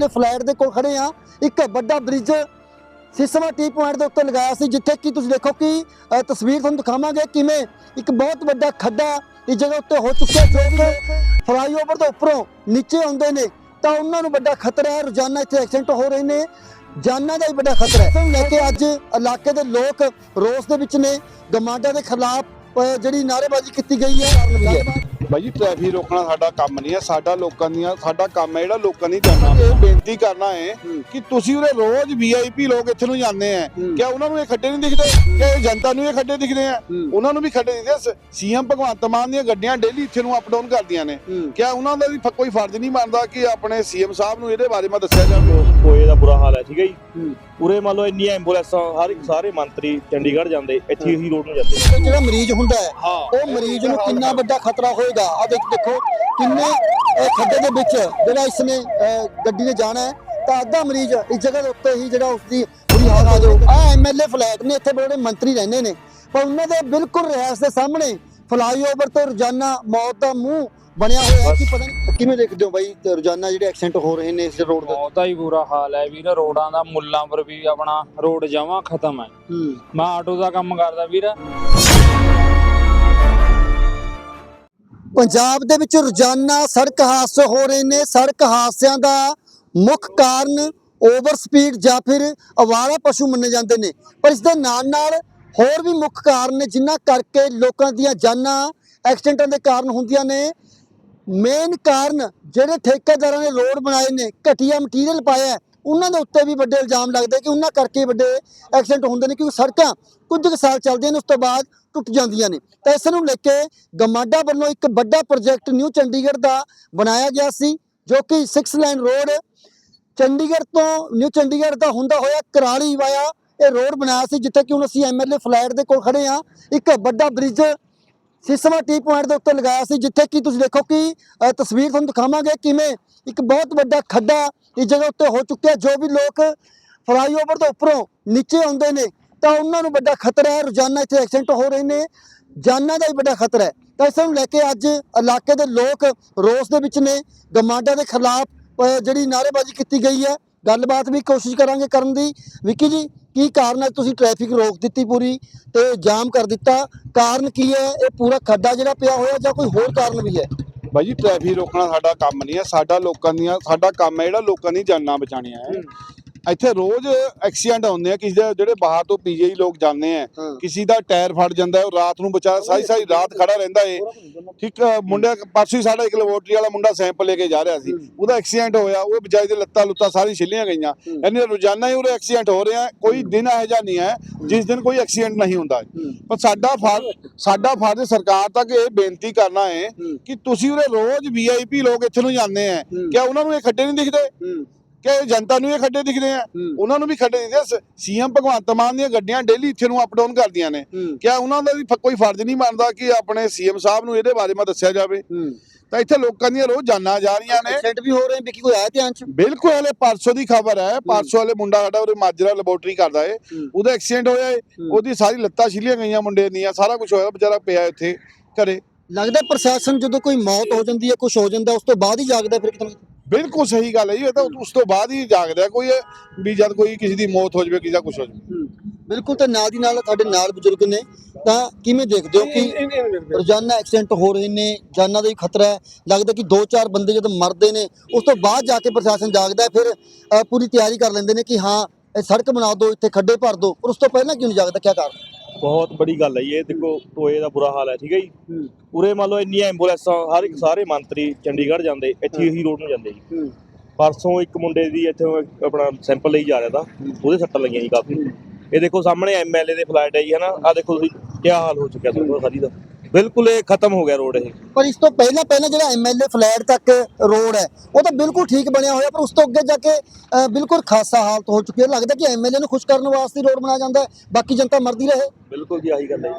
MLA flat ਦੇ ਕੋਲ ਖੜੇ ਆ। ਇੱਕ ਵੱਡਾ ਬ੍ਰਿਜ ਸਿਸਮਾ ਟੀ ਪੁਆਇੰਟ ਦੇ ਉੱਤੇ ਲਗਾਇਆ ਸੀ, ਜਿੱਥੇ ਕਿ ਤੁਸੀਂ ਦੇਖੋ ਕਿ ਤਸਵੀਰ ਤੁਹਾਨੂੰ ਦਿਖਾਵਾਂਗੇ ਕਿਵੇਂ ਇੱਕ ਬਹੁਤ ਵੱਡਾ ਖੱਡਾ ਇਸ ਜਗ੍ਹਾ ਉੱਤੇ ਹੋ ਚੁੱਕਿਆ ਜੋ ਕਿ ਫਲਾਈਓਵਰ ਦੇ ਉੱਪਰੋਂ ਨੀਚੇ ਆਉਂਦੇ ਨੇ। ਤਾਂ ਉਹਨਾਂ ਨੂੰ ਵੱਡਾ ਖਤਰਾ ਹੈ, ਰੋਜ਼ਾਨਾ ਇੱਥੇ ਐਕਸੀਡੈਂਟ ਹੋ ਰਹੇ ਨੇ। ਜਾਨਾਂ ਦਾ ਹੀ ਵੱਡਾ ਖਤਰਾ ਹੈ। ਲੈ ਕੇ ਅੱਜ ਇਲਾਕੇ ਦੇ ਲੋਕ ਰੋਸ ਦੇ ਵਿੱਚ ਨੇ। ਗਮਾਂਡਾਂ ਦੇ ਖਿਲਾਫ ਜਿਹੜੀ ਨਾਅਰੇਬਾਜ਼ੀ ਕੀਤੀ ਗਈ ਹੈ? ਭਾਈ ਜੀ ਟ੍ਰੈਫਿਕ ਰੋਕਣਾ ਸਾਡਾ ਕੰਮ ਨਹੀਂ ਹੈ ਸਾਡਾ ਲੋਕਾਂ ਦੀਆਂ ਸਾਡਾ ਕੰਮ ਹੈ ਜਿਹੜਾ ਲੋਕਾਂ ਦੀ ਜਾਨਾਂ ਇਹ ਬੇਨਤੀ ਕਰਨਾ ਹੈ ਕਿ ਤੁਸੀਂ ਉਰੇ ਰੋਜ਼ ਵੀਆਈਪੀ ਲੋਕ ਇੱਥੇ ਨੂੰ ਜਾਂਦੇ ਆ। ਕਿਆ ਉਹਨਾਂ ਨੂੰ ਇਹ ਖੱਡੇ ਨਹੀਂ ਦਿਖਦੇ? ਕਿ ਇਹ ਜਨਤਾ ਨੂੰ ਇਹ ਖੱਡੇ ਦਿਖਦੇ ਆ? ਉਹਨਾਂ ਨੂੰ ਵੀ ਖੱਡੇ ਦਿਖਦੇ। ਸੀਐਮ ਭਗਵੰਤ ਮਾਨ ਦੀਆਂ ਗੱਡੀਆਂ ਡੇਲੀ ਇੱਥੇ ਨੂੰ ਅਪ ਡਾਊਨ ਕਰਦੀਆਂ ਨੇ। ਕਿਆ ਉਹਨਾਂ ਦਾ ਵੀ ਕੋਈ ਫਰਜ਼ ਨਹੀਂ ਬਣਦਾ ਕਿ ਆਪਣੇ ਸੀਐਮ ਸਾਹਿਬ ਨੂੰ ਇਹਦੇ ਬਾਰੇ ਮੈਂ ਦੱਸਿਆ ਜਾਵੇ? ਕੋਏ ਦਾ ਬੁਰਾ ਹਾਲ ਹੈ ਠੀਕ ਹੈ ਜੀ। ਉਰੇ ਮੰਨ ਲਓ ਇੰਨੀਆਂ ਐਂਬੂਲੈਂਸਾਂ ਹਰ ਇੱਕ ਸਾਰੇ ਮੰਤਰੀ ਚੰਡੀਗੜ੍ਹ ਜਾਂਦੇ ਇੱਥੇ ਹੀ ਰੋਡ ਨੂੰ ਜਾਂਦੇ। ਜਿਹੜਾ ਮਰੀਜ਼ ਹੁੰਦਾ ਹੈ ਹਾਂ। ਉਹ ਮਰੀਜ਼ ਨੂੰ ਕਿੰਨਾ ਵੱਡਾ ਖਤਰਾ ਹੋਏਗਾ? ਆ ਦੇਖ ਦੇਖੋ ਕਿੰਨੇ ਅਹ, ਖੱਡੇ ਦੇ ਵਿੱਚ ਜਿਹੜਾ ਇਸਨੇ ਅਹ, ਗੱਡੀ ਨੇ ਜਾਣਾ ਹੈ ਤਾਂ ਅੱਧਾ ਮਰੀਜ਼ ਇਸ ਜਗ੍ਹਾ ਦੇ ਉੱਤੇ ਹੀ ਜਿਹੜਾ ਉਸਦੀ ਬੁਰੀ ਹਾਲ ਆ ਜਾਊ। ਆ ਐਮਐਲਏ ਫਲੈਟ ਨੇ ਇੱਥੇ ਬੜੇ ਮੰਤਰੀ ਰਹਿੰਦੇ ਨੇ। ਪਰ ਉਹਨਾਂ ਦੇ ਬਿਲਕੁਲ ਰਿਹਾਇਸ਼ ਦੇ ਸਾਹਮਣੇ ਫਲਾਈਓਵਰ ਤੋਂ ਰੋਜ਼ਾਨਾ ਮੌਤ ਦਾ ਮੂੰਹ ਬਣਿਆ ਹੋਇਆ ਹੈ ਕਿ ਪਤਾ ਨਹੀਂ ਕਿਵੇਂ ਦੇਖਦੇ ਹੋ ਬਾਈ ਤੇ ਰੋਜ਼ਾਨਾ ਜਿਹੜੇ ਐਕਸੀਡੈਂਟ ਹੋ ਰਹੇ ਨੇ ਇਸ ਰੋਡ ਦੇ? ਬਹੁਤਾ ਹੀ ਬੁਰਾ ਹਾਲ ਹੈ ਵੀਰ ਰੋਡਾਂ ਦਾ ਮੁੱਲਾਂ ਪਰ ਵੀ ਆਪਣਾ ਰੋਡ ਜਮਾਂ ਖਤਮ ਹੈ। ਹੂੰ। ਮੈਂ ਆਟੋ ਦਾ ਕੰਮ ਕਰਦਾ ਵੀਰ। ਪੰਜਾਬ ਦੇ ਵਿੱਚ ਰੋਜ਼ਾਨਾ ਸੜਕ ਹਾਦਸੇ ਹੋ ਰਹੇ ਨੇ। ਸੜਕ ਹਾਦਸਿਆਂ ਦਾ ਮੁੱਖ ਕਾਰਨ ਓਵਰ ਸਪੀਡ ਜਾਂ ਫਿਰ ਅਵਾਰਾ ਪਸ਼ੂ ਮੰਨੇ ਜਾਂਦੇ ਨੇ। ਪਰ ਇਸ ਦੇ ਨਾਲ ਨਾਲ ਹੋਰ ਵੀ ਮੁੱਖ ਕਾਰਨ ਨੇ ਜਿਨ੍ਹਾਂ ਕਰਕੇ ਲੋਕਾਂ ਦੀਆਂ ਜਾਨਾਂ ਐਕਸੀਡੈਂਟਾਂ ਦੇ ਕਾਰਨ ਹੁੰਦੀਆਂ ਨੇ। ਮੇਨ ਕਾਰਨ ਜਿਹੜੇ ਠੇਕੇਦਾਰਾਂ ਨੇ ਰੋਡ ਬਣਾਏ ਨੇ, ਘਟੀਆ ਮਟੀਰੀਅਲ ਪਾਇਆ ਉਹਨਾਂ ਦੇ ਉੱਤੇ ਵੀ ਵੱਡੇ ਇਲਜ਼ਾਮ ਲੱਗਦੇ ਕਿ ਉਹਨਾਂ ਕਰਕੇ ਵੱਡੇ ਐਕਸੀਡੈਂਟ ਹੁੰਦੇ ਨੇ ਕਿਉਂਕਿ ਸੜਕਾਂ ਕੁਝ ਕੁ ਸਾਲ ਚੱਲਦੀਆਂ ਨੇ, ਉਸ ਤੋਂ ਬਾਅਦ ਟੁੱਟ ਜਾਂਦੀਆਂ ਨੇ। ਤਾਂ ਇਸ ਨੂੰ ਲੈ ਕੇ ਗਮਾਡਾ ਵੱਲੋਂ ਇੱਕ ਵੱਡਾ ਪ੍ਰੋਜੈਕਟ ਨਿਊ ਚੰਡੀਗੜ੍ਹ ਦਾ ਬਣਾਇਆ ਗਿਆ ਸੀ, ਜੋ ਕਿ 6 ਲਾਈਨ ਰੋਡ ਚੰਡੀਗੜ੍ਹ ਤੋਂ ਨਿਊ ਚੰਡੀਗੜ੍ਹ ਦਾ ਹੁੰਦਾ ਹੋਇਆ ਕਰਾਲੀ ਵਾਇਆ ਇਹ ਰੋਡ ਬਣਾਇਆ ਸੀ, ਜਿੱਥੇ ਕਿ ਹੁਣ ਅਸੀਂ ਐਮਐਲਏ ਫਲੈਟ ਦੇ ਕੋਲ ਖੜੇ ਆ ਇੱਕ ਵੱਡਾ ਬ੍ਰਿਜ ਸਿਸਮਾ ਟੀ ਪੁਆਇੰਟ ਦੇ ਉੱਤੇ ਲਗਾਇਆ ਸੀ ਜਿੱਥੇ ਕਿ ਤੁਸੀਂ ਦੇਖੋ ਕਿ ਅ, ਤਸਵੀਰ ਤੁਹਾਨੂੰ ਦਿਖਾਵਾਂਗੇ ਕਿਵੇਂ ਇੱਕ ਬਹੁਤ ਵੱਡਾ ਖੱਡਾ ਇਸ ਜਗ੍ਹਾ ਉੱਤੇ ਹੋ ਚੁੱਕਿਆ ਜੋ ਵੀ ਲੋਕ ਫਲਾਈਓਵਰ ਦੇ ਉੱਪਰੋਂ ਨੀਚੇ ਆਉਂਦੇ ਨੇ ਤਾਂ ਉਹਨਾਂ ਨੂੰ ਵੱਡਾ ਖਤਰਾ ਹੈ। ਰੋਜ਼ਾਨਾ ਇੱਥੇ ਐਕਸੀਡੈਂਟ ਹੋ ਰਹੇ ਨੇ ਜਾਨਾਂ ਦਾ ਹੀ ਵੱਡਾ ਖਤਰਾ ਹੈ। ਤਾਂ ਇਸ ਨੂੰ ਲੈ ਕੇ ਅੱਜ ਇਲਾਕੇ ਦੇ ਲੋਕ ਰੋਸ ਦੇ ਵਿੱਚ ਨੇ ਗਮਾਡਾ ਦੇ ਖਿਲਾਫ ਜਿਹੜੀ ਨਾਅਰੇਬਾਜ਼ੀ ਕੀਤੀ ਗਈ ਹੈ। ਗੱਲਬਾਤ ਵੀ ਕੋਸ਼ਿਸ਼ ਕਰਾਂਗੇ ਕਰਨ ਦੀ। ਵਿੱਕੀ ਜੀ ਕੀ ਕਾਰਨ ਹੈ? ਤੁਸੀਂ ਟ੍ਰੈਫਿਕ ਰੋਕ ਦਿੱਤੀ ਪੂਰੀ ਤੇ ਜਾਮ ਕਰ ਦਿੱਤਾ। ਕਾਰਨ ਕੀ ਹੈ? ਇਹ ਪੂਰਾ ਖੱਡਾ ਜਿਹੜਾ ਪਿਆ ਹੋਇਆ ਜਾਂ ਕੋਈ ਹੋਰ ਕਾਰਨ ਵੀ ਹੈ? ਬਾਈ ਜੀ ਟ੍ਰੈਫਿਕ ਰੋਕਣਾ ਸਾਡਾ ਕੰਮ ਨਹੀਂ ਹੈ। ਸਾਡਾ ਲੋਕਾਂ ਦੀਆਂ ਸਾਡਾ ਕੰਮ ਹੈ ਜਿਹੜਾ ਲੋਕਾਂ ਦੀ ਜਾਨਾਂ ਬਚਾਉਣੀਆਂ ਹੈ। ਇੱਥੇ ਰੋਜ਼ ਐਕਸੀਡੈਂਟ ਹੁੰਦੇ ਆ ਕਿਸੇ ਦੇ ਜਿਹੜੇ ਬਾਹਰ ਤੋਂ ਪੀਜੀਆਈ ਲੋਕ ਜਾਂਦੇ ਆ। ਕਿਸੇ ਦਾ ਟਾਇਰ ਫਟ ਜਾਂਦਾ ਉਹ ਰਾਤ ਨੂੰ ਵਿਚਾਰਾ ਸਾਰੀ ਸਾਰੀ ਰਾਤ ਖੜਾ ਰਹਿੰਦਾ ਏ। ਠੀਕ ਮੁੰਡਾ ਪਰਸੋਂ ਹੀ ਸਾਡਾ ਇੱਕ ਲੈਬੋਰਟਰੀ ਵਾਲਾ ਮੁੰਡਾ ਸੈਂਪਲ ਲੈ ਕੇ ਜਾ ਰਿਹਾ ਸੀ। ਉਹਦਾ ਐਕਸੀਡੈਂਟ ਹੋਇਆ ਉਹ ਵਿਚਾਰੇ ਦੇ ਲੱਤਾਂ ਲੁੱਤਾਂ ਸਾਰੀ ਛਿੱਲੀਆਂ ਗਈਆਂ। ਯਾਨੀ ਰੋਜ਼ਾਨਾ ਹੀ ਉਹਦੇ ਐਕਸੀਡੈਂਟ ਹੋ ਰਹੇ ਆ ਕੋਈ ਦਿਨ ਇਹੋ ਜਿਹਾ ਨਹੀਂ ਹੈ ਜਿਸ ਦਿਨ ਕੋਈ ਐਕਸੀਡੈਂਟ ਨਹੀਂ ਹੁੰਦਾ। ਪਰ ਸਾਡਾ ਫਰਜ਼ ਸਾਡਾ ਫਰਜ਼ ਸਰਕਾਰ ਤੱਕ ਇਹ ਬੇਨਤੀ ਕਰਨਾ ਹੈ। ਕਿ ਤੁਸੀਂ ਉਰੇ ਰੋਜ਼ ਵੀਆਈਪੀ ਲੋਕ ਇੱਥੇ ਨੂੰ ਜਾਂਦੇ ਆ। ਕਿਆ ਉਹਨਾਂ ਨੂੰ ਇਹ ਖੱਡੇ ਨਹੀਂ ਦਿਖਦੇ? ਕਿ ਜਨਤਾ ਨੂੰ ਇਹ ਖੱਡੇ ਦਿਖਦੇ ਆ। ਉਹਨਾਂ ਨੂੰ ਵੀ ਖੱਡੇ ਦਿਖਦੇ ਸੀਐਮ ਭਗਵੰਤ ਮਾਨ ਦੀਆਂ ਗੱਡੀਆਂ ਡੇਲੀ ਇੱਥੇ ਨੂੰ ਅਪ ਡਾਊਨ ਕਰਦੀਆਂ ਨੇ। ਕਿਆ ਉਹਨਾਂ ਦਾ ਵੀ ਕੋਈ ਫਰਜ਼ ਨਹੀਂ ਬਣਦਾ ਕਿ ਆਪਣੇ ਸੀਐਮ ਸਾਹਿਬ ਨੂੰ ਇਹਦੇ ਬਾਰੇ ਮੈਂ ਦੱਸਿਆ ਜਾਵੇ। ਤਾਂ ਇੱਥੇ ਲੋਕਾਂ ਦੀਆਂ ਰੋਜ਼ ਜਾਨਾਂ ਜਾ ਰਹੀਆਂ ਨੇ। ਐਕਸੀਡੈਂਟ ਵੀ ਹੋ ਰਹੇ ਵਿੱਕੀ ਕੋਈ ਆਇਆ ਧਿਆਨ ਚ? ਬਿਲਕੁਲ ਹਲੇ ਪਰਸੋਂ ਦੀ ਖਬਰ ਹੈ। ਪਰਸੋਂ ਵਾਲੇ ਮੁੰਡਾ ਸਾਡਾ ਉਹਦੇ ਮਾਜਰਾ ਲੈਬੋਰਟਰੀ ਕਰਦਾ ਏ। ਉਹਦਾ ਐਕਸੀਡੈਂਟ ਹੋਇਆ ਏ। ਉਹਦੀ ਸਾਰੀ ਲੱਤਾਂ ਛਿੱਲੀਆਂ ਗਈਆਂ ਮੁੰਡੇ ਦੀਆਂ। ਸਾਰਾ ਕੁਝ ਹੋਇਆ ਵਿਚਾਰਾ ਪਿਆ ਇੱਥੇ ਘਰੇ। ਲੱਗਦਾ ਪ੍ਰਸ਼ਾਸਨ ਜਦੋਂ ਕੋਈ ਮੌਤ ਹੋ ਜਾਂਦੀ ਹੈ ਕੁਝ ਹੋ ਜਾਂਦਾ ਉਸ ਤੋਂ ਬਾਅਦ ਹੀ ਜਾਗਦਾ ਫਿਰ ਨਾ ਕਿਤੇ। ਬਿਲਕੁਲ ਸਹੀ ਗੱਲ ਹੈ ਜੀ ਇਹ ਤਾਂ ਉਸ ਤੋਂ ਬਾਅਦ ਹੀ ਜਾਗਦਾ ਕੋਈ ਇਹ ਵੀ ਜਦ ਕੋਈ ਕਿਸੇ ਦੀ ਮੌਤ ਹੋ ਜਾਵੇ ਕਿਸੇ ਦਾ ਕੁਝ ਹੋ ਜਾਵੇ। ਬਿਲਕੁਲ ਤੇ ਨਾਲ ਦੀ ਨਾਲ ਤੁਹਾਡੇ ਨਾਲ ਬਜ਼ੁਰਗ ਨੇ ਤਾਂ ਕਿਵੇਂ ਦੇਖਦੇ ਹੋ ਕਿ ਰੋਜ਼ਾਨਾ ਐਕਸੀਡੈਂਟ ਹੋ ਰਹੇ ਨੇ ਜਾਨਾਂ ਦਾ ਵੀ ਖਤਰਾ ਹੈ ਲੱਗਦਾ ਕਿ ਦੋ ਚਾਰ ਬੰਦੇ ਜਦੋਂ ਮਰਦੇ ਨੇ ਉਸ ਤੋਂ ਬਾਅਦ ਜਾ ਕੇ ਪ੍ਰਸ਼ਾਸਨ ਜਾਗਦਾ ਹੈ ਫਿਰ ਅ, ਪੂਰੀ ਤਿਆਰੀ ਕਰ ਲੈਂਦੇ ਨੇ ਕਿ ਹਾਂ ਇਹ ਸੜਕ ਬਣਾ ਦਿਓ ਇੱਥੇ ਖੱਡੇ ਭਰ ਦਿਓ ਪਰ ਉਸ ਤੋਂ ਪਹਿਲਾਂ ਕਿਉਂ ਨਹੀਂ ਜਾਗਦਾ ਕੀ ਕਾਰਨ? ਬਹੁਤ ਬੜੀ ਗੱਲ ਹੈ ਜੀ। ਇਹ ਦੇਖੋ ਟੋਏ ਦਾ ਬੁਰਾ ਹਾਲ ਹੈ ਠੀਕ ਹੈ ਜੀ? ਉਰੇ ਮੰਨ ਲਓ ਇੰਨੀਆਂ ਐਂਬੂਲੈਂਸਾਂ ਹਰ ਇੱਕ ਸਾਰੇ ਮੰਤਰੀ ਚੰਡੀਗੜ੍ਹ ਜਾਂਦੇ ਇੱਥੇ ਹੀ ਰੋਡ ਨੂੰ ਜਾਂਦੇ ਜੀ। ਪਰਸੋਂ ਇੱਕ ਮੁੰਡੇ ਦੀ ਇੱਥੇ ਆਪਣਾ ਸੈਂਪਲ ਲਈ ਜਾ ਰਿਹਾ ਤਾ ਉਹਦੇ ਸੱਟਾਂ ਲੱਗੀਆਂ ਜੀ ਕਾਫੀ। ਇਹ ਦੇਖੋ ਸਾਹਮਣੇ ਐਮਐਲਏ ਦੇ ਫਲਾਈਟ ਹੈ ਜੀ ਹਨਾ? ਆ ਦੇਖੋ ਤੁਸੀਂ ਕੀ ਹਾਲ ਹੋ ਚੁੱਕਿਆ ਤੁਹਾਨੂੰ ਸਾਰੀ ਦਾ। ਬਿਲਕੁਲ ਇਹ ਖਤਮ ਹੋ ਗਿਆ ਰੋਡ ਇਹ। ਪਰ ਇਸ ਤੋਂ ਪਹਿਲਾਂ ਪਹਿਲਾਂ ਜਿਹੜਾ ਐਮਐਲਏ ਫਲੈਟ ਤੱਕ ਰੋਡ ਹੈ ਉਹ ਤਾਂ ਬਿਲਕੁਲ ਠੀਕ ਬਣਿਆ ਹੋਇਆ ਪਰ ਉਸ ਤੋਂ ਅੱਗੇ ਜਾ ਕੇ ਬਿਲਕੁਲ ਖਾਸਾ ਹਾਲਤ ਹੋ ਚੁੱਕੀ ਹੈ। ਲੱਗਦਾ ਕਿ ਐਮਐਲਏ ਨੂੰ ਖੁਸ਼ ਕਰਨ ਵਾਸਤੇ ਰੋਡ ਬਣਾਇਆ ਜਾਂਦਾ ਹੈ ਬਾਕੀ ਜਨਤਾ ਮਰਦੀ ਰਹੇ। ਬਿਲਕੁਲ ਜੀ ਆਹੀ ਗੱਲ ਹੈ।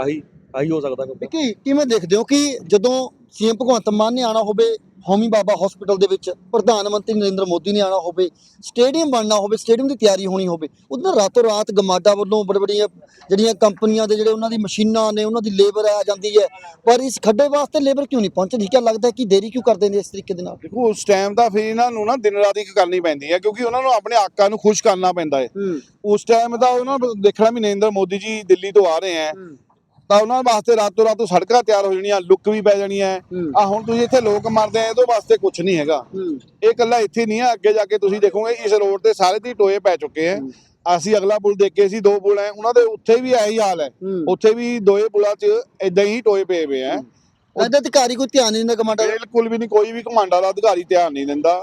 ਆਹੀ ਆਹੀ ਹੋ ਸਕਦਾ ਕਿਉਂਕਿ। ਕਿ ਕਿਵੇਂ ਦੇਖਦੇ ਹੋ ਕਿ ਜਦੋਂ ਸੀਐਮ ਭਗਵੰਤ ਮਾਨ ਨੇ ਆਣਾ ਹੋਵੇ ਹੋਮੀ ਬਾਬਾ ਹਸਪੀਟਲ ਦੇ ਵਿੱਚ ਪ੍ਰਧਾਨ ਮੰਤਰੀ ਨਰਿੰਦਰ ਮੋਦੀ ਨੇ ਆਣਾ ਹੋਵੇ ਸਟੇਡੀਅਮ ਬਣਨਾ ਹੋਵੇ ਸਟੇਡੀਅਮ ਦੀ ਤਿਆਰੀ ਹੋਣੀ ਹੋਵੇ ਉਹਦੇ ਰਾਤੋਂ ਰਾਤ ਗਮਾਡਾ ਵੱਲੋਂ ਬੜੀ ਬੜੀਆਂ ਜਿਹੜੀਆਂ ਕੰਪਨੀਆਂ ਦੇ ਜਿਹੜੇ ਉਹਨਾਂ ਦੀ ਮਸ਼ੀਨਾਂ ਨੇ ਉਹਨਾਂ ਦੀ ਲੇਬਰ ਆ ਜਾਂਦੀ ਹੈ ਪਰ ਇਸ ਖੱਡੇ ਵਾਸਤੇ ਲੇਬਰ ਕਿਉਂ ਨਹੀਂ ਪਹੁੰਚਦੀ? ਕਿਆ ਲੱਗਦਾ ਕਿ ਦੇਰੀ ਕਿਉਂ ਕਰਦੇ ਨੇ ਇਸ ਤਰੀਕੇ ਦੇ ਨਾਲ? ਦੇਖੋ ਉਸ ਟਾਈਮ ਤਾਂ ਫਿਰ ਇਹਨਾਂ ਨੂੰ ਨਾ ਦਿਨ ਰਾਤ ਇੱਕ ਕਰਨੀ ਪੈਂਦੀ ਹੈ ਕਿਉਂਕਿ ਉਹਨਾਂ ਨੂੰ ਆਪਣੇ ਆਕਾ ਨੂੰ ਖੁਸ਼ ਕਰਨਾ ਪੈਂਦਾ ਹੈ। ਉਸ ਟਾਈਮ ਦਾ ਉਹਨਾਂ ਦੇਖਣਾ ਵੀ ਨਰਿੰਦਰ ਮੋਦੀ ਜੀ ਦਿੱਲੀ ਤੋਂ ਆ ਰਹੇ ਹੈ। ਤਾਂ ਉਹਨਾਂ ਵਾਸਤੇ ਰਾਤੋਂ ਰਾਤੋਂ ਸੜਕਾਂ ਤਿਆਰ ਹੋ ਜਾਣੀਆਂ ਲੁੱਕ ਵੀ ਪੈ ਜਾਣੀ ਹੈ। ਆ ਹੁਣ ਤੁਸੀਂ ਇੱਥੇ ਲੋਕ ਮਰਦੇ ਆ ਇਹਦੇ ਵਾਸਤੇ ਕੁਝ ਨਹੀਂ ਹੈਗਾ। ਇਹ ਕੱਲਾ ਇੱਥੇ ਨਹੀਂ ਹੈ ਅੱਗੇ ਜਾ ਕੇ ਤੁਸੀਂ ਦੇਖੋਗੇ ਇਸ ਰੋਡ ਤੇ ਸਾਰੇ ਦੀ ਟੋਏ ਪੈ ਚੁੱਕੇ ਹੈ। ਅਸੀਂ ਅਗਲਾ ਪੁਲ ਦੇਖੇ ਸੀ ਦੋ ਪੁਲ ਹੈ ਉਹਨਾਂ ਦੇ ਉੱਥੇ ਵੀ ਇਹੀ ਹਾਲ ਹੈ। ਉੱਥੇ ਵੀ ਦੋਏ ਪੁਲਾਂ 'ਚ ਇਦਾਂ ਹੀ ਟੋਏ ਪਏ ਹੋਏ ਹੈ। ਇਹਦਾ ਅਧਿਕਾਰੀ ਕੋਈ ਧਿਆਨ ਨਹੀਂ ਦਿੰਦਾ ਗਮਾਡਾ ਦਾ? ਬਿਲਕੁਲ ਵੀ ਨਹੀਂ ਕੋਈ ਵੀ ਕਮਾਂਡਾ ਦਾ ਅਧਿਕਾਰੀ ਧਿਆਨ ਨਹੀਂ ਦਿੰਦਾ।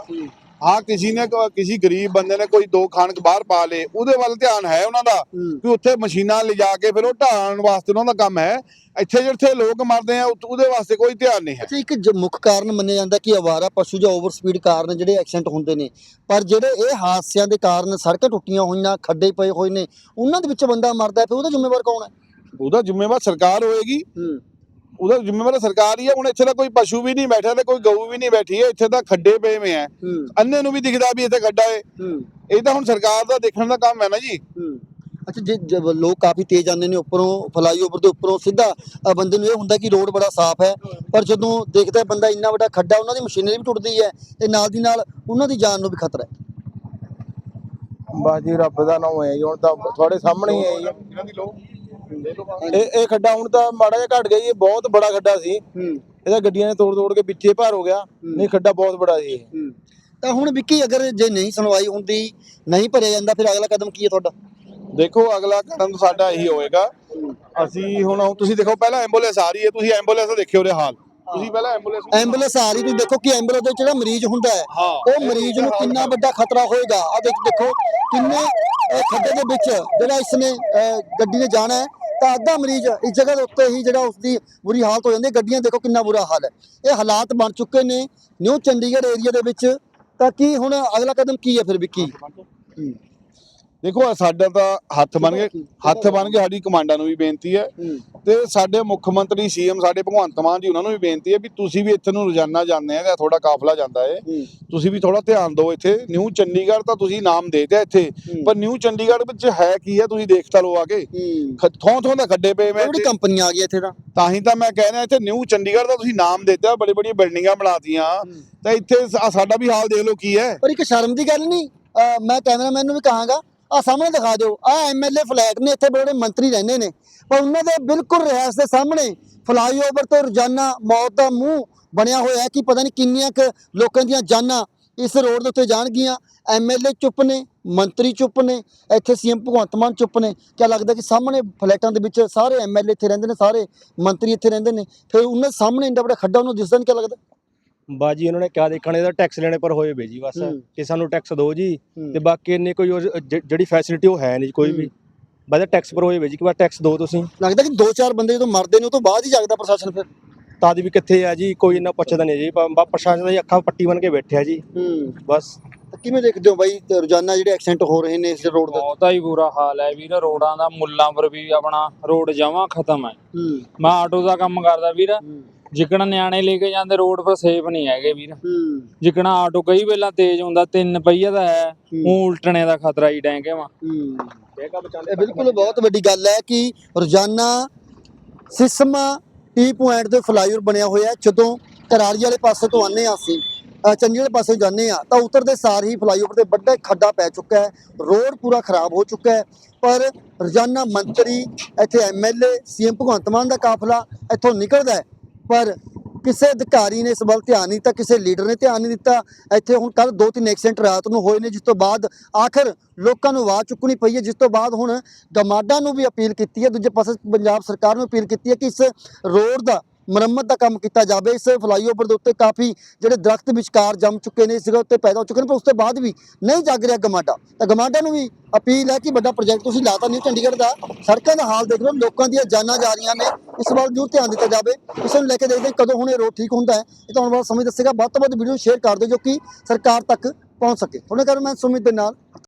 ਹਾਂ ਕਿਸੇ ਨੇ ਕਿਸੇ ਗਰੀਬ ਬੰਦੇ ਨੇ ਕੋਈ ਦੋ ਖਾਨਕ ਬਾਹਰ ਪਾ ਲੇ ਉਹਦੇ ਵੱਲ ਧਿਆਨ ਹੈ ਉਹਨਾਂ ਦਾ ਕਿ ਉੱਥੇ ਮਸ਼ੀਨਾਂ ਲਿਜਾ ਕੇ ਫਿਰ ਉਹ ਢਾਣ ਵਾਸਤੇ ਉਹਨਾਂ ਦਾ ਕੰਮ ਹੈ। ਇੱਥੇ ਜਿੱਥੇ ਲੋਕ ਮਰਦੇ ਆ ਉਹਦੇ ਵਾਸਤੇ ਕੋਈ ਧਿਆਨ ਨਹੀਂ ਹੈ। ਅੱਛਾ ਇੱਕ ਮੁੱਖ ਕਾਰਨ ਮੰਨਿਆ ਜਾਂਦਾ ਕਿ ਅਵਾਰਾ ਪਸ਼ੂ ਜਾਂ ਓਵਰ ਸਪੀਡ ਕਾਰਨ ਜਿਹੜੇ ਐਕਸੀਡੈਂਟ ਹੁੰਦੇ ਨੇ। ਪਰ ਜਿਹੜੇ ਇਹ ਹਾਦਸਿਆਂ ਦੇ ਕਾਰਨ ਸੜਕਾਂ ਟੁੱਟੀਆਂ ਹੋਈਆਂ ਖੱਡੇ ਪਏ ਹੋਏ ਨੇ ਉਹਨਾਂ ਦੇ ਵਿੱਚ ਬੰਦਾ ਮਰਦਾ ਫਿਰ ਉਹਦਾ ਜ਼ਿੰਮੇਵਾਰ ਕੌਣ ਹੈ? ਉਹਦਾ ਜ਼ਿੰਮੇਵਾਰ ਸਰਕਾਰ ਹੋਏਗੀ। ਉਹਦਾ ਜ਼ਿੰਮੇਵਾਰ ਸਰਕਾਰ ਹੀ ਹੈ ਹੁਣ ਇੱਥੇ ਤਾਂ ਕੋਈ ਪਸ਼ੂ ਵੀ ਨਹੀਂ ਬੈਠਾ ਤੇ ਕੋਈ ਗਊ ਵੀ ਨਹੀਂ ਬੈਠੀ ਹੈ ਇੱਥੇ ਤਾਂ ਖੱਡੇ ਪਏ ਹੋਏ ਆ। ਅੰਨੇ ਨੂੰ ਵੀ ਦਿਖਦਾ ਵੀ ਇੱਥੇ ਖੱਡਾ ਹੈ। ਇਹ ਤਾਂ ਹੁਣ ਸਰਕਾਰ ਦਾ ਦੇਖਣ ਦਾ ਕੰਮ ਹੈ ਨਾ ਜੀ। ਅੱਛਾ ਜੇ ਲੋਕ ਕਾਫੀ ਤੇਜ਼ ਆਉਂਦੇ ਨੇ ਉੱਪਰੋਂ ਫਲਾਈਓਵਰ ਦੇ ਉੱਪਰੋਂ ਸਿੱਧਾ ਬੰਦੇ ਨੂੰ ਇਹ ਹੁੰਦਾ ਕਿ ਰੋਡ ਬੜਾ ਸਾਫ਼ ਹੈ ਪਰ ਜਦੋਂ ਦੇਖਦਾ ਬੰਦਾ ਇੰਨਾ ਵੱਡਾ ਖੱਡਾ ਉਹਨਾਂ ਦੀ ਮਸ਼ੀਨਰੀ ਵੀ ਟੁੱਟਦੀ ਹੈ ਤੇ ਨਾਲ ਦੀ ਨਾਲ ਉਹਨਾਂ ਦੀ ਜਾਨ ਨੂੰ ਵੀ ਖਤਰਾ ਹੈ। ਬਾਜੀ ਰੱਬ ਦਾ ਨਾਮ ਹੈ ਜੀ ਹੁਣ ਤਾਂ ਤੁਹਾਡੇ ਸਾਹਮਣੇ ਹੀ ਹੈ ਜੀ। ਇਹ ਇਹ ਖੱਡਾ ਹੁਣ ਤਾਂ ਮਾੜਾ ਜਿਹਾ ਘਟ ਗਿਆ ਜੀ ਇਹ ਬਹੁਤ ਬੜਾ ਖੱਡਾ ਸੀ। ਇਹਦਾ ਗੱਡੀਆਂ ਨੇ ਤੋੜ ਤੋੜ ਕੇ ਵਿੱਚੇ ਭਾਰ ਹੋ ਗਿਆ। ਨਹੀਂ ਖੱਡਾ ਬਹੁਤ ਬੜਾ ਸੀ ਇਹ। ਤਾਂ ਹੁਣ ਵਿੱਕੀ ਅਗਰ ਜੇ ਨਹੀਂ ਸੁਣਵਾਈ ਹੁੰਦੀ ਨਹੀਂ ਭਰਿਆ ਜਾਂਦਾ ਫਿਰ ਅਗਲਾ ਕਦਮ ਕੀ ਹੈ ਤੁਹਾਡਾ? ਦੇਖੋ ਅਗਲਾ ਕਦਮ ਸਾਡਾ ਇਹੀ ਹੋਏਗਾ। ਅਸੀਂ ਹੁਣ ਤੁਸੀਂ ਦੇਖੋ ਪਹਿਲਾਂ ਐਂਬੂਲੈਂਸ ਆ ਰਹੀ ਹੈ ਤੁਸੀਂ ਐਂਬੂਲੈਂਸ ਦੇਖਿਓ ਉਹਦੇ ਹਾਲ। ਤੁਸੀਂ ਪਹਿਲਾਂ ਐਂਬੂਲੈਂਸ ਐਂਬੂਲੈਂਸ ਆ ਰਹੀ ਤੁਸੀਂ ਦੇਖੋ ਕਿ ਐਂਬੂਲੈਂਸ ਦੇ ਜਿਹੜਾ ਮਰੀਜ਼ ਹੁੰਦਾ ਹੈ। ਉਹ ਮਰੀਜ਼ ਨੂੰ ਕਿੰਨਾ ਵੱਡਾ ਖਤਰਾ ਹੋਏਗਾ। ਆ ਦੇਖ ਦੇਖੋ ਕਿੰਨੇ ਖੱਡੇ ਦੇ ਵਿੱਚ ਜਿਹੜਾ ਇਸਨੇ ਅਹ, ਗੱਡੀ ਨੇ ਜਾਣਾ ਹੈ ਤਾਂ ਅੱਧਾ ਮਰੀਜ਼ ਇਸ ਜਗ੍ਹਾ ਦੇ ਉੱਤੇ ਹੀ ਜਿਹੜਾ ਉਸਦੀ ਬੁਰੀ ਹਾਲਤ ਹੋ ਜਾਂਦੀ ਹੈ। ਗੱਡੀਆਂ ਦੇਖੋ ਕਿੰਨਾ ਬੁਰਾ ਹਾਲ ਹੈ। ਇਹ ਹਾਲਾਤ ਬਣ ਚੁੱਕੇ ਨੇ ਨਿਊ ਚੰਡੀਗੜ੍ਹ ਏਰੀਆ ਦੇ ਵਿੱਚ। ਤਾਂ ਕੀ ਹੁਣ ਅਗਲਾ ਕਦਮ ਕੀ ਹੈ ਫਿਰ ਵਿੱਕੀ? ਦੇਖੋ ਸਾਡਾ ਤਾਂ ਹੱਥ ਬਣ ਕੇ ਹੱਥ ਬਣ ਕੇ ਸਾਡੀ ਕਮਾਂਡਾਂ ਨੂੰ ਵੀ ਬੇਨਤੀ ਹੈ। ਤੇ ਸਾਡੇ ਮੁੱਖ ਮੰਤਰੀ ਸੀਐਮ ਸਾਡੇ ਭਗਵੰਤ ਮਾਨ ਜੀ ਉਹਨਾਂ ਨੂੰ ਵੀ ਬੇਨਤੀ ਹੈ ਵੀ ਤੁਸੀਂ ਵੀ ਇੱਥੇ ਨੂੰ ਰੋਜ਼ਾਨਾ ਜਾਂਦੇ ਆ ਥੋੜਾ ਕਾਫਲਾ ਜਾਂਦਾ ਹੈ। ਤੁਸੀਂ ਵੀ ਥੋੜਾ ਧਿਆਨ ਦਿਓ ਇੱਥੇ। ਨਿਊ ਚੰਡੀਗੜ੍ਹ ਤਾਂ ਤੁਸੀਂ ਨਾਮ ਦੇ ਦਿੱਤਾ ਇੱਥੇ। ਪਰ ਨਿਊ ਚੰਡੀਗੜ੍ਹ ਵਿੱਚ ਹੈ ਕੀ ਹੈ ਤੁਸੀਂ ਦੇਖ ਤਾਂ ਲਓ ਆ ਕੇ ਥੋਂ ਥੋਂ ਦਾ ਖੱਡੇ ਪਏ ਮੈਂ ਬੜੀ ਕੰਪਨੀ ਆ ਗਈ ਇੱਥੇ ਤਾਂ। ਤਾਂ ਹੀ ਤਾਂ ਮੈਂ ਕਹਿ ਰਿਹਾ ਇੱਥੇ ਨਿਊ ਚੰਡੀਗੜ੍ਹ ਦਾ ਤੁਸੀਂ ਨਾਮ ਦਿੱਤਾ ਬੜੀ ਬੜੀ ਬਿਲਡਿੰਗਾਂ ਬਣਾਤੀਆਂ ਤਾਂ ਇੱਥੇ ਸਾਡਾ ਵੀ ਹਾਲ ਦੇਖ ਲਓ ਕੀ ਹੈ। ਪਰ ਇੱਕ ਸ਼ਰਮ ਦੀ ਗੱਲ ਨਹੀਂ ਮੈਂ ਕੈਮਰਾਮੈਨ ਨੂੰ ਵੀ ਕਹਾਂਗਾ ਆ ਸਾਹਮਣੇ ਦਿਖਾ ਦਿਓ ਆ ਐਮਐਲਏ ਫਲੈਟ ਨੇ, ਇੱਥੇ ਬੜੇ ਮੰਤਰੀ ਰਹਿੰਦੇ ਨੇ। ਪਰ ਉਹਨਾਂ ਦੇ ਬਿਲਕੁਲ ਰਿਹਾਇਸ਼ ਦੇ ਸਾਹਮਣੇ ਫਲਾਈਓਵਰ ਤੋਂ ਰੋਜ਼ਾਨਾ ਮੌਤ ਦਾ ਮੂੰਹ ਬਣਿਆ ਹੋਇਆ ਹੈ ਕਿ ਪਤਾ ਨਹੀਂ ਕਿੰਨੀਆਂ ਕੁ ਲੋਕਾਂ ਦੀਆਂ ਜਾਨਾਂ ਇਸ ਰੋਡ ਦੇ ਉੱਤੇ ਜਾਣਗੀਆਂ। ਐਮਐਲਏ ਚੁੱਪ ਨੇ, ਮੰਤਰੀ ਚੁੱਪ ਨੇ, ਇੱਥੇ ਸੀਐਮ ਭਗਵੰਤ ਮਾਨ ਚੁੱਪ ਨੇ। ਕਿਆ ਲੱਗਦਾ ਕਿ ਸਾਹਮਣੇ ਫਲੈਟਾਂ ਦੇ ਵਿੱਚ ਸਾਰੇ ਐਮਐਲਏ ਇੱਥੇ ਰਹਿੰਦੇ ਨੇ, ਸਾਰੇ ਮੰਤਰੀ ਇੱਥੇ ਰਹਿੰਦੇ ਨੇ। ਫਿਰ ਉਹਨਾਂ ਸਾਹਮਣੇ ਇੰਨਾ ਵੱਡਾ ਖੱਡਾ ਉਹਨੂੰ ਦਿਸਦਾ ਨਹੀਂ ਕਿਆ ਲੱਗਦਾ? ਬਾਜੀ ਉਹਨਾਂ ਨੇ ਕਿਆ ਦੇਖਣਾ ਇਹਦਾ ਟੈਕਸ ਲੈਣੇ ਪਰ ਹੋਏ ਵੇ ਜੀ ਬਸ। ਕਿ ਸਾਨੂੰ ਟੈਕਸ ਦਿਓ ਜੀ। ਤੇ ਬਾਕੀ ਇੰਨੇ ਕੋਈ ਜਿਹੜੀ ਫੈਸਿਲਿਟੀ ਉਹ ਹੈ ਨਹੀਂ ਕੋਈ ਵੀ। ਬਸ ਟੈਕਸ ਪਰ ਹੋਏ ਵੇ ਜੀ ਕਿ ਬਸ ਟੈਕਸ ਦਿਓ ਤੁਸੀਂ। ਲੱਗਦਾ ਕਿ ਦੋ ਚਾਰ ਬੰਦੇ ਜਦੋਂ ਮਰਦੇ ਨੇ ਉਹ ਤੋਂ ਬਾਅਦ ਹੀ ਜਾਗਦਾ ਪ੍ਰਸ਼ਾਸਨ ਫਿਰ। ਤਦ ਵੀ ਕਿੱਥੇ ਆ ਜੀ ਕੋਈ ਇੰਨਾ ਪੁੱਛਦਾ ਨਹੀਂ ਜੀ ਪ੍ਰਸ਼ਾਸਨ ਦੀ ਅੱਖਾਂ ਪੱਟੀ ਬਣ ਕੇ ਬੈਠਿਆ ਜੀ। ਹੂੰ। ਬਸ। ਕਿਵੇਂ ਦੇਖਦੇ ਹੋ ਬਾਈ ਰੋਜ਼ਾਨਾ ਜਿਹੜੇ ਐਕਸੀਡੈਂਟ ਹੋ ਰਹੇ ਨੇ ਇਸ ਰੋਡ ਤੇ? ਬਹੁਤਾ ਹੀ ਬੁਰਾ ਹਾਲ ਹੈ ਵੀਰ ਰੋਡਾਂ ਦਾ ਮੁੱਲਾਂ ਪਰ ਵੀ ਆਪਣਾ ਰੋਡ ਜਮਾਂ ਖਤਮ ਹੂੰ। ਮੈਂ ਆਟੋ ਦਾ ਕੰਮ ਕਰਦਾ ਵੀਰ। ਜਿਕਣਾ ਨਿਆਣੇ ਲੈ ਕੇ ਜਾਂਦੇ ਰੋਡ 'ਤੇ ਸੇਫ ਨਹੀਂ ਹੈਗੇ ਵੀਰ। ਹੂੰ। ਜਿਕਣਾ ਆਟੋ ਕਈ ਵੇਲਾ ਤੇਜ਼ ਹੁੰਦਾ ਤਿੰਨ ਪਹੀਆ ਦਾ ਹੈ। ਉਹ ਉਲਟਣੇ ਦਾ ਖਤਰਾ ਹੀ ਡੈਂਗੇ ਵਾ। ਹੂੰ। ਇਹ ਬਿਲਕੁਲ ਬਹੁਤ ਵੱਡੀ ਗੱਲ ਹੈ ਕਿ ਰੋਜ਼ਾਨਾ ਸਿਸਮਾ ਟੀ ਪੁਆਇੰਟ ਤੇ ਫਲਾਈਓਵਰ ਬਣਿਆ ਹੋਇਆ ਹੈ। ਜਦੋਂ ਕਰਾਲੀ ਵਾਲੇ ਪਾਸੇ ਤੋਂ ਆਨੇ ਆ ਅਸੀਂ ਅ, ਚੰਡੀਗੜ੍ਹ ਪਾਸੇ ਜਾਂਦੇ ਆ ਤਾਂ ਉਤਰਦੇ ਸਾਰ ਹੀ ਫਲਾਈਓਵਰ ਤੇ ਵੱਡਾ ਖੱਡਾ ਪੈ ਚੁੱਕਾ ਹੈ। ਰੋਡ ਪੂਰਾ ਖਰਾਬ ਹੋ ਚੁੱਕਾ ਹੈ। ਪਰ ਰੋਜ਼ਾਨਾ ਮੰਤਰੀ ਇੱਥੇ ਐਮਐਲਏ ਸੀਐਮ ਭਗਵੰਤ ਮਾਨ ਦਾ ਕਾਫਲਾ ਇੱਥੋਂ ਨਿਕਲਦਾ ਹੈ। ਪਰ ਕਿਸੇ ਅਧਿਕਾਰੀ ਨੇ ਇਸ ਵੱਲ ਧਿਆਨ ਨਹੀਂ ਦਿੱਤਾ, ਕਿਸੇ ਲੀਡਰ ਨੇ ਧਿਆਨ ਨਹੀਂ ਦਿੱਤਾ। ਇੱਥੇ ਹੁਣ ਕੱਲ ਦੋ ਤਿੰਨ ਐਕਸੀਡੈਂਟ ਰਾਤ ਨੂੰ ਹੋਏ ਨੇ, ਜਿਸ ਤੋਂ ਬਾਅਦ ਆਖਰ ਲੋਕਾਂ ਨੂੰ ਆਵਾਜ਼ ਚੁੱਕਣੀ ਪਈ ਹੈ, ਜਿਸ ਤੋਂ ਬਾਅਦ ਹੁਣ ਗਮਾਡਾ ਨੂੰ ਵੀ ਅਪੀਲ ਕੀਤੀ ਹੈ, ਦੂਜੇ ਪਾਸੇ ਪੰਜਾਬ ਸਰਕਾਰ ਨੂੰ ਅਪੀਲ ਕੀਤੀ ਹੈ ਕਿ ਇਸ ਰੋਡ ਦਾ ਮੁਰੰਮਤ ਦਾ ਕੰਮ ਕੀਤਾ ਜਾਵੇ। ਇਸ ਫਲਾਈਓਵਰ ਦੇ ਉੱਤੇ ਕਾਫੀ ਜਿਹੜੇ ਦਰਖਤ ਵਿਚਕਾਰ ਜੰਮ ਚੁੱਕੇ ਨੇ, ਇਸ ਉੱਤੇ ਪੈਦਾ ਹੋ ਚੁੱਕੇ ਨੇ, ਪਰ ਉਸ ਤੋਂ ਬਾਅਦ ਵੀ ਨਹੀਂ ਜਾਗ ਰਿਹਾ ਗਮਾਡਾ। ਤਾਂ ਗਮਾਡਾ ਨੂੰ ਵੀ ਅਪੀਲ ਹੈ ਕਿ ਵੱਡਾ ਪ੍ਰੋਜੈਕਟ ਤੁਸੀਂ ਲਾਤਾ ਨਿਊ ਚੰਡੀਗੜ੍ਹ ਦਾ। ਸੜਕਾਂ ਦਾ ਹਾਲ ਦੇਖ ਲਓ, ਲੋਕਾਂ ਦੀਆਂ ਜਾਨਾਂ ਜਾ ਰਹੀਆਂ ਨੇ। ਇਸ ਵੱਲ ਜ਼ਰੂਰ ਧਿਆਨ ਦਿੱਤਾ ਜਾਵੇ। ਇਸ ਨੂੰ ਲੈ ਕੇ ਦੇਖਦੇ ਕਦੋਂ ਹੁਣ ਇਹ ਰੋਡ ਠੀਕ ਹੁੰਦਾ ਹੈ। ਇਹ ਤਾਂ ਆਉਣ ਵਾਲਾ ਸਮੇਂ ਦੱਸੇਗਾ। ਵੱਧ ਤੋਂ ਵੱਧ ਵੀਡੀਓ ਸ਼ੇਅਰ ਕਰ ਦਿਓ ਜੋ ਕਿ ਸਰਕਾਰ ਤੱਕ ਪਹੁੰਚ ਸਕੇ। ਤੁਹਾਡੇ ਕਰ ਮੈਂ ਸੁਮਿਤ ਦੇ ਨਾਲ